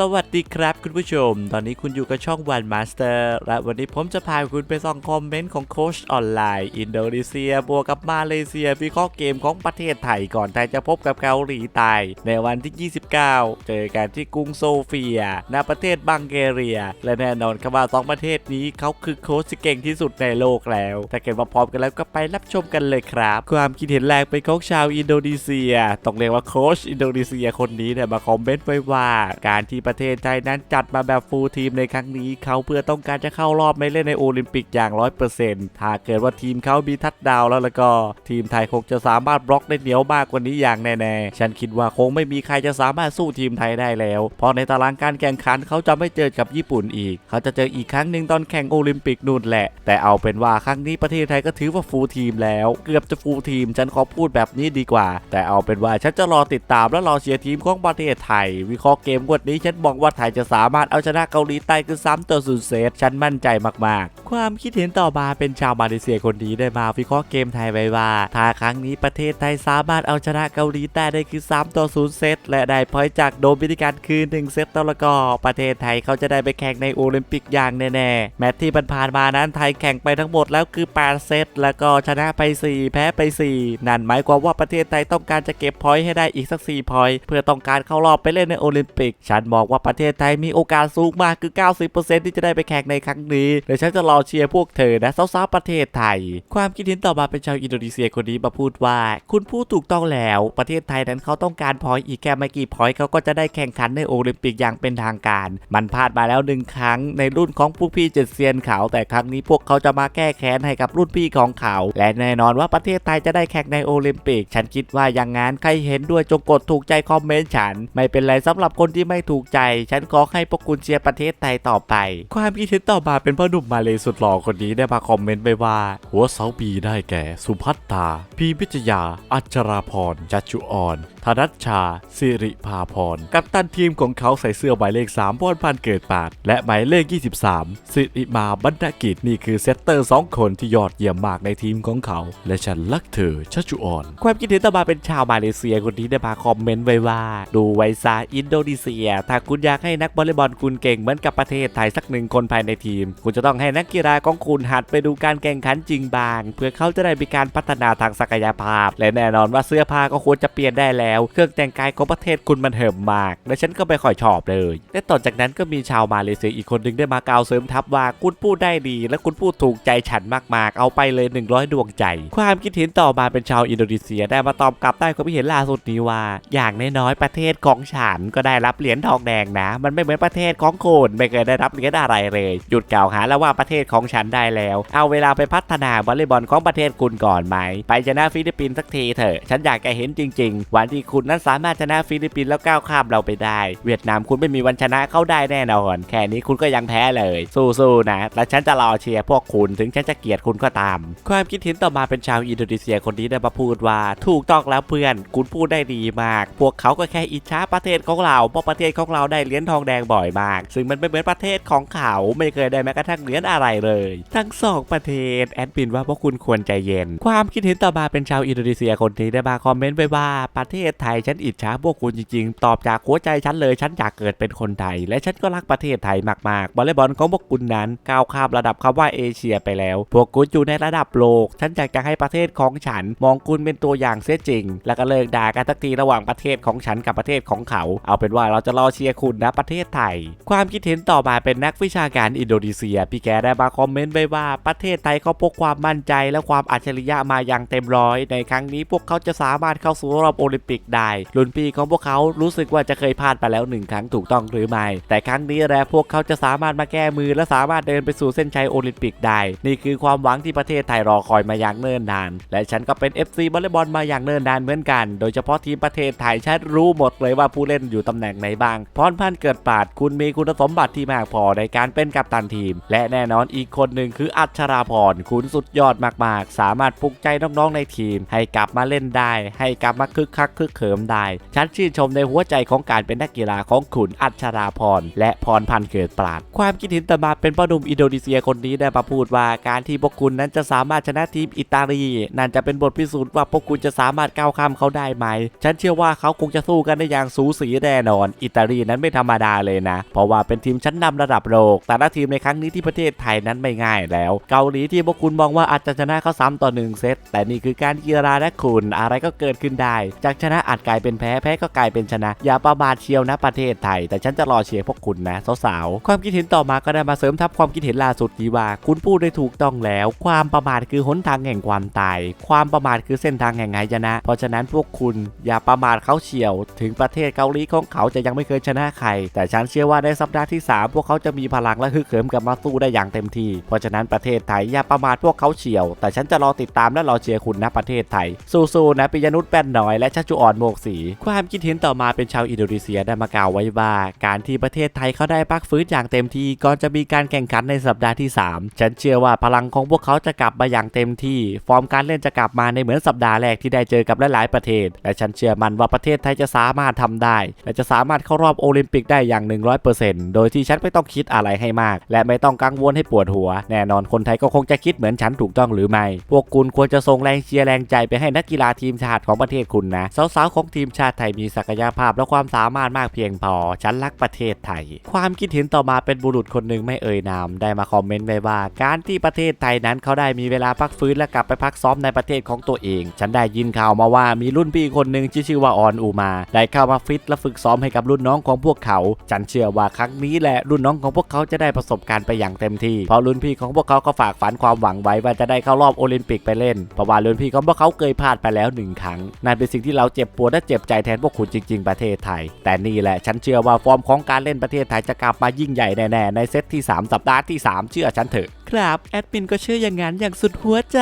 สวัสดีครับคุณผู้ชม ตอนนี้คุณอยู่กับช่องวันมาสเตอร์และวันนี้ผมจะพาคุณไปส่องคอมเมนต์ของโค้ชออนไลน์ อินโดนีเซีย บวกกับมาเลเซียวิเคราะห์เกมของประเทศไทยก่อนไทยจะพบกับเกาหลีใต้ ในวันที่ 29 เจอกันที่กรุงโซเฟีย ณ ประเทศบังเกเรีย และแน่นอนครับว่าสองประเทศนี้เขาคือโค้ชที่เก่งที่สุดในโลกแล้ว ถ้าเกิดมาพร้อมกันแล้วก็ไปรับชมกันเลยครับ ความคิดเห็นแรกเป็นของชาวอินโดนีเซีย ต้องเรียกว่าโค้ชอินโดนีเซียคนนี้เนี่ยมาคอมเมนต์ไว้ว่าการที่ประเทศไทยนั้นจัดมาแบบฟูลทีมในครั้งนี้ เขาเพื่อต้องการจะเข้ารอบไม่เล่นในโอลิมปิกอย่าง 100%ถ้าเกิดว่าทีมเขามีทัดดาวน์แล้วแล้วก็ ทีมไทยคงจะสามารถบล็อกได้เหนียวมากกว่านี้อย่างแน่ๆ ฉันคิดว่าคงไม่มีใครจะสามารถสู้ทีมไทยได้แล้ว เพราะในตารางการแข่งขันเขาจะไม่เจอกับญี่ปุ่นอีก เขาจะเจออีกครั้งหนึ่งตอนแข่งโอลิมปิกนู่นแหละ แต่เอาเป็นว่าครั้งนี้ประเทศไทยก็ถือว่าฟูลทีมแล้ว เกือบจะฟูลทีม ฉันขอพูดแบบนี้ดีกว่า แต่เอาเป็นว่าฉันจะรอติดตามและรอเชียร์ทีมของประเทศไทย วิเคราะห์เกมวดนี้ฉันมองว่าไทยจะสามารถเอาชนะเกาหลีใต้คือ3ต่อ0เซตฉันมั่นใจมากๆ ความคิดเห็นต่อมาเป็นชาวมาเลเซียคนนี้ได้มาวิเคราะห์เกมไทยไว้ว่าถ้าครั้งนี้ประเทศไทยสามารถเอาชนะเกาหลีใต้ได้คือ3ต่อ0เซตและได้พอยจากโดมินิกันคือ1เซตแล้วก็ประเทศไทยเขาจะได้ไปแข่งในโอลิมปิกอย่างแน่ๆแมตช์ที่ผ่านมานั้นไทยแข่งไปทั้งหมดแล้วคือ8เซตแล้วก็ชนะไป 4 แพ้ไป 4 นั่นหมายความว่าประเทศไทยต้องการจะเก็บพอยต์ให้ได้อีกสัก4พอยต์เพื่อต้องการเข้ารอบไปเล่นในโอลิมปิกฉันมองอกว่าประเทศไทยมีโอกาสสูงมากคือ 90%ที่จะได้ไปแข่งในครั้งนี้เดี๋ยวฉันจะรอเชียร์พวกเธอนะสาวๆประเทศไทย ความคิดเห็นต่อมาเป็นชาวอินโดนีเซียคนนี้มาพูดว่า คุณพูดถูกต้องแล้วประเทศไทยนั้นเขาต้องการพอยอีกแค่ไม่กี่พอยเขาก็จะได้แข่งขันในโอลิมปิกอย่างเป็นทางการ มันพลาดมาแล้วหนึ่งครั้งในรุ่นของพวกพี่เจ็ดเซียนเขาแต่ครั้งนี้พวกเขาจะมาแก้แค้นให้กับรุ่นพี่ของเขา และแน่นอนว่าประเทศไทยจะได้แข่งในโอลิมปิก ฉันคิดว่าอย่างงั้นใครเห็นด้วยจงกดถูกใจคอมเมนต์ฉัน ไม่เป็นไรสำหรับคนที่ไม่ถูกใจ ฉันขอให้พวกคุณเชียร์ประเทศไทยต่อไป ความคิดเห็นต่อมาเป็นพ่อหนุ่มมาเลยสุดหล่อคนนี้ได้มาคอมเมนต์ไปว่า หัวเสาบีได้แก่ สุพัตตาพีพิจยา อัจราพรจัจุออน ธนัชชา สิริภาพร กัปตันทีมของเขาใส่เสื้อหมายเลข3พรพันเกิดปาด และหมายเลข 23 สิริมาบรรณกิจ นี่คือเซตเตอร์ 2 คนที่ยอดเยี่ยมมากในทีมของเขา และฉันรักเธอชัชจุออน ความคิดเห็นต่อมาเป็นชาวมาเลเซียคนนี้ได้มาคอมเมนต์ไว้ว่า ดูไวซาอินโดนีเซีย ถ้าคุณอยากให้นักวอลเลย์บอลคุณเก่งเหมือนกับประเทศไทยสักหนึ่งคนภายในทีม คุณจะต้องให้นักกีฬาของคุณหัดไปดูการแข่งขันจริงบาง เพื่อเขาจะได้มีการพัฒนาทางศักยภาพ และแน่นอนว่าเสื้อผ้าก็ควรจะเปลี่ยนได้แล้วเครื่องแต่งกายของประเทศคุณมันเหิมมาก และฉันก็ไม่ค่อยชอบเลยและต่อจากนั้นก็มีชาวมาเลเซียอีกคนหนึ่งได้มากล่าวเสริมทัพว่าคุณพูดได้ดี และคุณพูดถูกใจฉันมากๆ เอาไปเลย 100 ดวงใจ ความคิดเห็นต่อมาเป็นชาวอินโดนีเซียได้มาตอบกลับใต้ความคิดเห็นล่าสุดนี้ว่า อย่างน้อยๆประเทศของฉันก็ได้รับเหรียญทองแดงนะ มันไม่เหมือนประเทศของคุณไม่เคยได้รับเหรียญอะไรเลย หยุดกล่าวหาแล้วว่าประเทศของฉันได้แล้ว เอาเวลาไปพัฒนาวอลเลย์บอลของประเทศคุณก่อนไหม ไปชนะฟิลิปปินส์สักทีเถอะ ฉันอยากจะเห็นจริง ๆ วันที่คุณนั้นสามารถชนะฟิลิปปินส์แล้วก้าวข้ามเราไปได้ เวียดนามคุณไม่มีวันชนะเข้าได้แน่นอนแค่นี้คุณก็ยังแพ้เลย สู้ๆนะ และฉันจะรอเชียร์พวกคุณถึงฉันจะเกลียดคุณก็ตาม ความคิดเห็นต่อมาเป็นชาวอินโดนีเซียคนนี้ได้มาพูดว่า ถูกต้องแล้วเพื่อน คุณพูดได้ดีมาก พวกเขาก็แค่อิจฉาประเทศของเราเพราะประเทศของเราได้เหรียญทองแดงบ่อยมาก ซึ่งมันไม่เหมือนประเทศของเขาไม่เคยได้แม้กระทั่งเหรียญอะไรเลย ทั้งสองประเทศแอดมินว่าพวกคุณควรใจเย็น ความคิดเห็นต่อมาเป็นชาวอินโดนีเซียคนนี้ได้มาคอมเมนต์ไว้ว่าประเทศไทยฉันอิจฉาพวกคุณจริงๆ ตอบจากหัวใจฉันเลยฉันอยากเกิดเป็นคนไทย และฉันก็รักประเทศไทยมากๆวอลเลย์บอลของพวกคุณนั้นก้าวข้ามระดับคำว่าเอเชียไปแล้ว พวกคุณอยู่ในระดับโลก ฉันอยากจะให้ประเทศของฉัน มองคุณเป็นตัวอย่างเสียจริง แล้วก็เลิกด่ากันสักทีระหว่างประเทศของฉันกับประเทศของเขา เอาเป็นว่าเราจะรอเชียร์คุณนะประเทศไทย ความคิดเห็นต่อมาเป็นนักวิชาการอินโดนีเซีย พี่แกได้มาคอมเมนต์ไว้ว่าประเทศไทยเขาพกความมั่นใจและความอัจฉริยะมาอย่างเต็มร้อย ในครั้งนี้พวกเขาจะสามารถเข้าสู่รอบโอลิมปิกได้ รุ่นพี่ของพวกเขารู้สึกว่าจะเคยพลาดไปแล้วหนึ่งครั้งถูกต้องหรือไม่ แต่ครั้งนี้แหลพวกเขาจะสามารถมาแก้มือและสามารถเดินไปสู่เส้นชัยโอลิมปิกได้ นี่คือความหวังที่ประเทศไทยรอคอยมาอย่างเนิ่นนาน และฉันก็เป็น FC วอลเลย์บอลมาอย่างเนิ่นนานเหมือนกัน โดยเฉพาะทีมประเทศไทยฉันรู้หมดเลยว่าผู้เล่นอยู่ตำแหน่งไหนบ้าง พรพันธ์เกิดปาดคุณมีคุณสมบัติที่มากพอในการเป็นกัปตันทีม และแน่นอนอีกคนหนึ่งคืออัชราพรคุณสุดยอดมากๆ สามารถปลุกใจน้องๆในทีม ให้กลับมาเล่นได้ ให้กลับมาคึกคักคึกเหิมได้ ฉันชื่นชมในหัวใจของการเป็นนักกีฬาของขุนอัชราพรและพรพันธ์เกิดปราด ความคิดเห็นต่อมาเป็นพ่อหนุ่มอินโดนีเซียคนนี้ได้มาพูดว่าการที่พวกคุณนั้นจะสามารถชนะทีมอิตาลี นั่นจะเป็นบทพิสูจน์ว่าพวกคุณจะสามารถก้าวข้ามเขาได้ไหม ฉันเชื่อว่าเขาคงจะสู้กันได้อย่างสูสีแน่นอน อิตาลีนั้นไม่ธรรมดาเลยนะ เพราะว่าเป็นทีมชั้นนำระดับโลก แต่ละทีมในครั้งนี้ที่ประเทศไทยนั้นไม่ง่ายแล้ว เกาหลีที่พวกคุณมองว่าอาจจะชนะเขาซ้ำต่อหนึ่งเซต แต่นี่คือการกีฬาและคุณอะไรก็เกิดขึ้นได้ จากชนะอาจกลายเป็นแพ้แพ้ก็กลายเป็นชนะ อย่าประมาทเชียวนะประเทศไทย แต่ฉันจะรอเชียร์พวกคุณนะสาวๆความคิดเห็นต่อมาก็ได้มาเสริมทับความคิดเห็นล่าสุดที่ว่า คุณพูดได้ถูกต้องแล้ว ความประมาทคือหนทางแห่งความตาย ความประมาทคือเส้นทางแห่งไหชนะ เพราะฉะนั้นพวกคุณอย่าประมาทเขาเฉียว ถึงประเทศเกาหลีของเขาจะยังไม่เคยชนะใคร แต่ฉันเชื่อว่าในสัปดาห์ที่ 3 พวกเขาจะมีพลังและฮึกเหิมกลับมาสู้ได้อย่างเต็มที่ เพราะฉะนั้นประเทศไทยอย่าประมาทพวกเขาเฉียว แต่ฉันจะรอติดตามและรอเชียร์คุณนะประเทศไทยสู้ๆนะปิยนุชแป้นน้อยและชัชจุอ่อนโมกศรีความคิดเห็นต่อมาเป็นชาวอินโดนีเซียได้มากล่าวไว้ว่าการที่ประเทศไทยเขาได้พักฟื้นอย่างเต็มที่ก่อนจะมีการแข่งขันในสัปดาห์ที่ 3 ฉันเชื่อว่าพลังของพวกเขาจะกลับมาอย่างเต็มที่ ฟอร์มการเล่นจะกลับมาในเหมือนสัปดาห์แรกที่ได้เจอกับหลายๆประเทศ และฉันเชื่อมันว่าประเทศไทยจะสามารถทำได้ และจะสามารถเข้ารอบโอลิมปิกได้อย่าง 100%โดยที่ฉันไม่ต้องคิดอะไรให้มาก และไม่ต้องกังวลให้ปวดหัว แน่นอนคนไทยก็คงจะคิดเหมือนฉันถูกต้องหรือไม่ พวกคุณควรจะส่งแรงเชียร์แรงใจไปให้นักกีฬาทีมชาติของประเทศคุณนะสาวๆของทีมชาติไทยมีศักยภาพและความสามารถมากเพียงพอ ฉันรักประเทศไทย ความคิดเห็นต่อมาเป็นบุรุษคนหนึ่งไม่เอ่ยนามได้มาคอมเมนต์ไว้ว่า การที่ประเทศไทยนั้นเขาได้มีเวลาพักฟื้นและกลับไปพักซ้อมในประเทศของตัวเอง ฉันได้ยินข่าวมาว่ามีรุ่นพี่คนหนึ่งชื่อว่าออนอูมา ได้เข้ามาฟิตและฝึกซ้อมให้กับรุ่นน้องของพวกเขา ฉันเชื่อว่าครั้งนี้แหละรุ่นน้องของพวกเขาจะได้ประสบการณ์ไปอย่างเต็มที่เพราะรุ่นพี่ของพวกเขาก็ฝากฝันความหวังไว้ว่าจะได้เข้ารอบโอลิมปิกไปเล่นเพราะว่ารุ่นพี่ของพวกเขาเคยพลาดไปแล้วหนึ่งครั้งนั่นเป็นสิ่งที่เราเจบปวดและเจ็บใจแทนพวกคุณจริง ๆ ประเทศไทย แต่นี่แหละฉันเชื่อว่าฟอร์มของการเล่นประเทศไทยจะกลับมายิ่งใหญ่แน่ๆในเซตที่ 3 สัปดาห์ที่ 3 เชื่อฉันเถอะครับแอดมินก็เชื่ออย่างนั้นอย่างสุดหัวใจ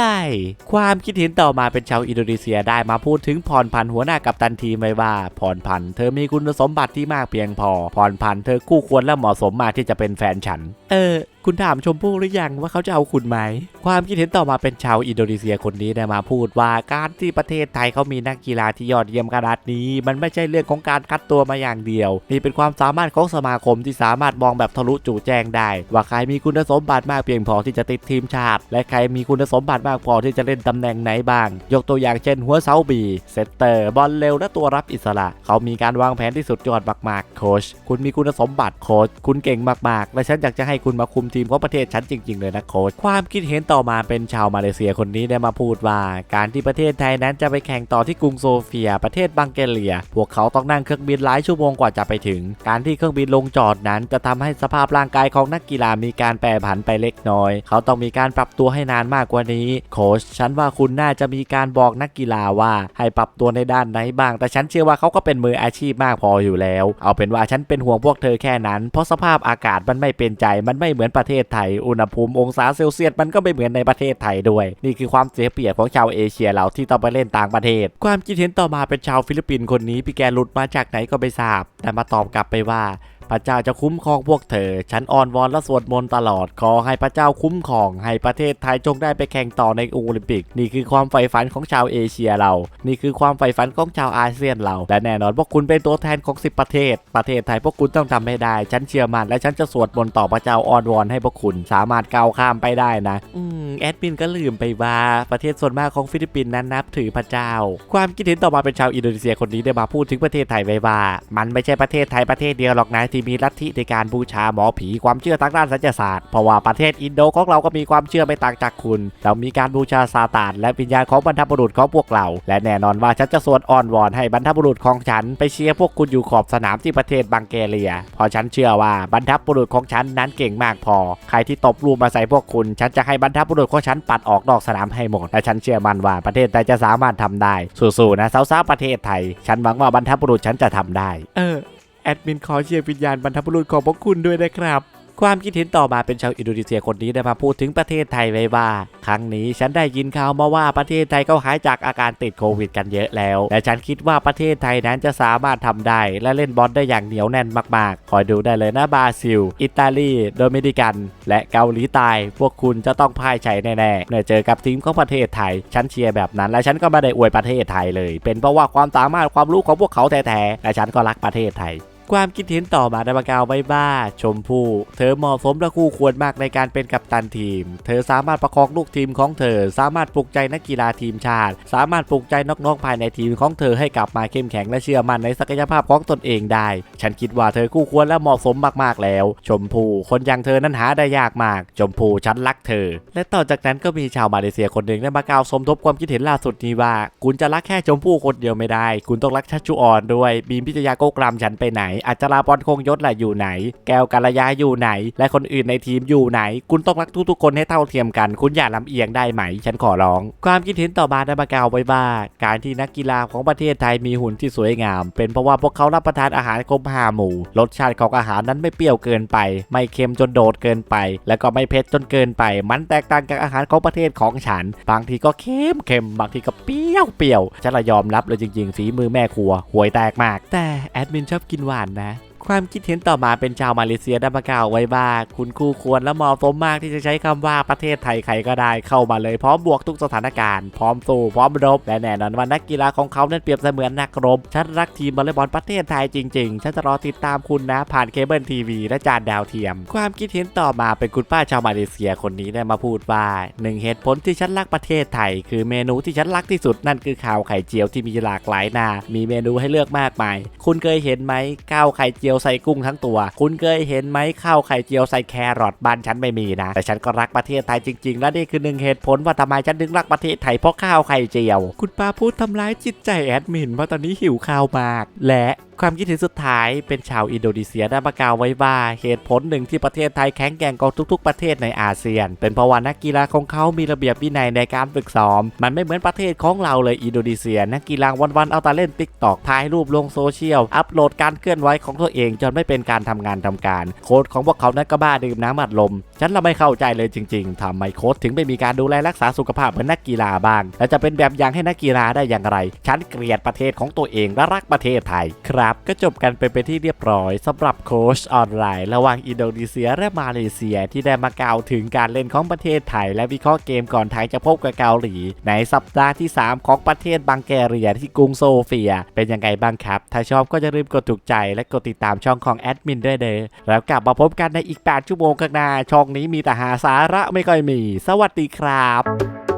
ความคิดเห็นต่อมาเป็นชาวอินโดนีเซียได้มาพูดถึงพรพันธ์หัวหน้ากัปตันทีมไว้ว่าพรพันธ์เธอมีคุณสมบัติที่มากเพียงพอพรพันธ์เธอคู่ควรและเหมาะสมมากที่จะเป็นแฟนฉัน เออคุณถามชมพู่หรือยังว่าเขาจะเอาคุณไหม ความคิดเห็นต่อมาเป็นชาวอินโดนีเซียคนนี้ได้มาพูดว่าการที่ประเทศไทยเขามีนักกีฬาที่ยอดเยี่ยมขนาดนี้ มันไม่ใช่เรื่องของการคัดตัวมาอย่างเดียว นี่เป็นความสามารถของสมาคมที่สามารถมองแบบทะลุจู่แจ้งได้ ว่าใครมีคุณสมบัติมากเพียงพอที่จะติดทีมชาติ และใครมีคุณสมบัติมากพอที่จะเล่นตำแหน่งไหนบ้าง ยกตัวอย่างเช่น หัวเสาบีเซตเตอร์บอลเร็วและตัวรับอิสระ เขามีการวางแผนที่สุดยอดมากๆโค้ชคุณมีคุณสมบัติโค้ชคุณเก่งมากๆ และฉันอยากจะให้คุณมาคุมทีมของประเทศฉันจริง ๆ เลยนะโค้ชความคิดเห็นต่อมาเป็นชาวมาเลเซียคนนี้ได้มาพูดว่า การที่ประเทศไทยนั้นจะไปแข่งต่อที่กรุงโซเฟีย ประเทศบังเกเลีย พวกเขาต้องนั่งเครื่องบินหลายชั่วโมงกว่าจะไปถึง การที่เครื่องบินลงจอดนั้น จะทำให้สภาพร่างกายของนักกีฬามีการแปรผันไปเล็กน้อย เขาต้องมีการปรับตัวให้นานมากกว่านี้ โค้ชฉันว่าคุณน่าจะมีการบอกนักกีฬาว่า ให้ปรับตัวในด้านไหนบ้าง แต่ฉันเชื่อว่าเขาก็เป็นมืออาชีพมากพออยู่แล้ว เอาเป็นว่าฉันเป็นห่วงพวกเธอแค่นั้น เพราะสภาพอากาศมันไม่เป็นใจมันไม่เหมือนประประเทศไทย อุณหภูมิองศาเซลเซียสมันก็ไม่เหมือนในประเทศไทยด้วย นี่คือความเสียเปรียบของชาวเอเชียเราที่ต้องไปเล่นต่างประเทศ ความคิดเห็นต่อมาเป็นชาวฟิลิปปินส์คนนี้พี่แกหลุดมาจากไหนก็ไม่ทราบ แต่มาตอบกลับไปว่า พระเจ้าจะคุ้มครองพวกเธอ ฉันอ้อนวอนและสวดมนต์ตลอด ขอให้พระเจ้าคุ้มครอง ให้ประเทศไทยจงได้ไปแข่งต่อในโอลิมปิก นี่คือความใฝ่ฝันของชาวเอเชียเรา นี่คือความใฝ่ฝันของชาวอาเซียนเรา และแน่นอนพวกคุณเป็นตัวแทนของ 10 ประเทศ ประเทศไทยพวกคุณต้องทำให้ได้ ฉันเชื่อมั่นและฉันจะสวดมนต์ต่อพระเจ้าอ้อนวอนให้พวกคุณสามารถก้าวข้ามไปได้นะ อืมแอดมินก็ลืมไปว่าประเทศส่วนมากของฟิลิปปินส์นั้นนับถือพระเจ้า ความคิดเห็นต่อมาเป็นชาวอินโดนีเซียคนนี้ได้มาพูดถึงประเทศไทยไว้ว่า มันไม่ใช่ประเทศไทยประเทศเดียวหรอกนะทีมีลัทธิในการบูชาหมอผีความเชื่อทางด้านศัลยศาสตร์เพราะว่าประเทศอินโดของเราก็มีความเชื่อไม่ต่างจากคุณ เรามีการบูชาซาตานและวิญญาณของบรรพบุรุษของพวกเรา และแน่นอนว่าฉันจะสวดอ้อนวอนให้บรรพบุรุษของฉัน ไปเชียร์พวกคุณอยู่ขอบสนามที่ประเทศบังเกเลียเพราะฉันเชื่อว่าบรรพบุรุษของฉันนั้นเก่งมากพอ ใครที่ตบลูกมาใส่พวกคุณ ฉันจะให้บรรพบุรุษของฉันปัดออกนอกสนามให้หมดและฉันเชื่อมั่นว่าประเทศไทยจะสามารถทำได้สู้ๆนะสาวๆประเทศไทย ฉันหวังว่าบรรพบุรุษฉันจะทำได้ เออ แอดมินขอเชียร์วิญญาณบรรพบุรุษของพวกคุณด้วยนะครับความคิดเห็นต่อมาเป็นชาวอินโดนีเซียคนนี้ได้มาพูดถึงประเทศไทยไว้ว่า ครั้งนี้ฉันได้ยินข่าวมาว่าประเทศไทยก็หายจากอาการติดโควิดกันเยอะแล้ว และฉันคิดว่าประเทศไทยนั้นจะสามารถทำได้และเล่นบอลได้อย่างเหนียวแน่นมากๆ คอยดูได้เลยนะบราซิล อิตาลีโดมินิกัน และเกาหลีใต้พวกคุณจะต้องพ่ายชัยแน่ๆเมื่อเจอกับทีมของประเทศไทย ฉันเชียร์แบบนั้น และฉันก็ไม่ได้อวยประเทศไทยเลย เป็นเพราะว่าความสามารถความรู้ของพวกเขาแท้ๆและฉันก็รักประเทศไทย ความคิดเห็นต่อมาด้มากาวไว้ว่าชมพู่เธอเหมาะสมและคู่ควรมากในการเป็นกัปตันทีม เธอสามารถประคองลูกทีมของเธอ สามารถปลุกใจนักกีฬาทีมชาติ สามารถปลุกใจน้องๆภายในทีมของเธอให้กลับมาเข้มแข็งและเชื่อมั่นในศักยภาพของตนเองได้ ฉันคิดว่าเธอคู่ควรและเหมาะสมมากๆแล้ว ชมพู่คนอย่างเธอนั้นหาได้ยากมาก ชมพู่ฉันรักเธอ และต่อจากนั้นก็มีชาวมาเลเซียคนหนึ่งได้มากาวสมทบความคิดเห็นล่าสุดนี้ว่า คุณจะรักแค่ชมพู่คนเดียวไม่ได้ คุณต้องรักชัชชุออนด้วยบีมพิทยาโกกรำฉันไปไหนอัจราพรคงยศล่ะอยู่ไหน แก้วกาลยาอยู่ไหน และคนอื่นในทีมอยู่ไหน คุณต้องรักทุกๆคนให้เท่าเทียมกัน คุณอย่าลำเอียงได้ไหม ฉันขอร้อง ความคิดเห็นต่อมาได้มากล่าวไว้ว่า การที่นักกีฬาของประเทศไทยมีหุ่นที่สวยงาม เป็นเพราะว่าพวกเขารับประทานอาหารครบห้าหมู่รสชาติของอาหารนั้นไม่เปรี้ยวเกินไป ไม่เค็มจนโดดเกินไป และก็ไม่เผ็ดจนเกินไป มันแตกต่างจากอาหารของประเทศของฉัน บางทีก็เค็มเค็มบางทีก็เปรี้ยวเปรี้ยวฉันละยอมรับเลยจริงๆฝีมือแม่ครัวห่วยแตกมาก แต่แอดมินชอบกินหวานนะ ความคิดเห็นต่อมาเป็นชาวมาเลเซียได้มากล่าวไว้ว่าคุณคู่ควรและเหมาะสมมากที่จะใช้คำว่าประเทศไทยใครก็ได้เข้ามาเลยพร้อมบวกทุกสถานการณ์พร้อมสู้พร้อมรบและแน่นอนว่านักกีฬาของเขานั้นเปรียบเสมือนนักรบฉันรักทีมวอลเลย์บอลประเทศไทยจริงๆฉันจะรอติดตามคุณนะผ่านเคเบิลทีวีและจานดาวเทียม ความคิดเห็นต่อมาเป็นคุณป้าชาวมาเลเซียคนนี้ได้มาพูดว่าหนึ่งเหตุผลที่ฉันรักประเทศไทย คือเมนูที่ฉันรักที่สุดนั่นคือข้าวไข่เจียวที่มีหลากหลายหน้ามีเมนูให้เลือกมากมาย คุณเคยเห็นไหมข้าวไข่เจียวียวใส่กุ้งทั้งตัว คุณเคยเห็นไหมข้าวไข่เจียวใส่แครอทบ้านฉันไม่มีนะ แต่ฉันก็รักประเทศไทยจริงๆ และนี่คือหนึ่งเหตุผลว่าทำไมฉันถึงรักประเทศไทยเพราะข้าวไข่เจียว คุณป้าพูดทำร้ายจิตใจแอดมินเพราะตอนนี้หิวข้าวมาก และ ความคิดเห็นสุดท้ายเป็นชาวอินโดนีเซียได้มากาวไว้ว่าเหตุผลหนึ่งที่ประเทศไทยแข็งแกร่งกว่าทุก ๆ ประเทศในอาเซียน เป็นเพราะว่านักกีฬาของเขามีระเบียบวินัยในการฝึกซ้อม มันไม่เหมือนประเทศของเราเลยอินโดนีเซีย นักกีฬาวันๆเอาแต่เล่นติ๊กตอกถ่ายรูปลงโซเชียล อัปโหลดการเคลื่อนไหวของตัวเองจนไม่เป็นการทำงานทำการ โค้ชของพวกเขานั้นก็บ้าดื่มน้ำอัดลม ฉันเราไม่เข้าใจเลยจริง ๆทำไมโค้ชถึงไม่มีการดูแลรักษาสุขภาพเหมือนนักกีฬาบ้าง และจะเป็นแบบอย่างให้นักกีฬาได้อย่างไร ฉันเกลียดประเทศของตัวเองและรักประเทศไทยคราครับ ก็จบกันไปเป็นที่เรียบร้อยสำหรับโค้ชออนไลน์ ระหว่างอินโดนีเซียและมาเลเซียที่ได้มากล่าวถึงการเล่นของประเทศไทย และวิเคราะห์เกมก่อนไทยจะพบกับเกาหลี ในสัปดาห์ที่ 3 ของประเทศบังแกเรียที่กรุงโซเฟีย เป็นยังไงบ้างครับ ถ้าชอบก็อย่าลืมกดถูกใจและกดติดตามช่องของแอดมินด้วยเด้อแล้วกลับมาพบกันในอีก 8 ชั่วโมงข้างหน้าช่องนี้มีแต่หาสาระไม่ค่อยมี สวัสดีครับ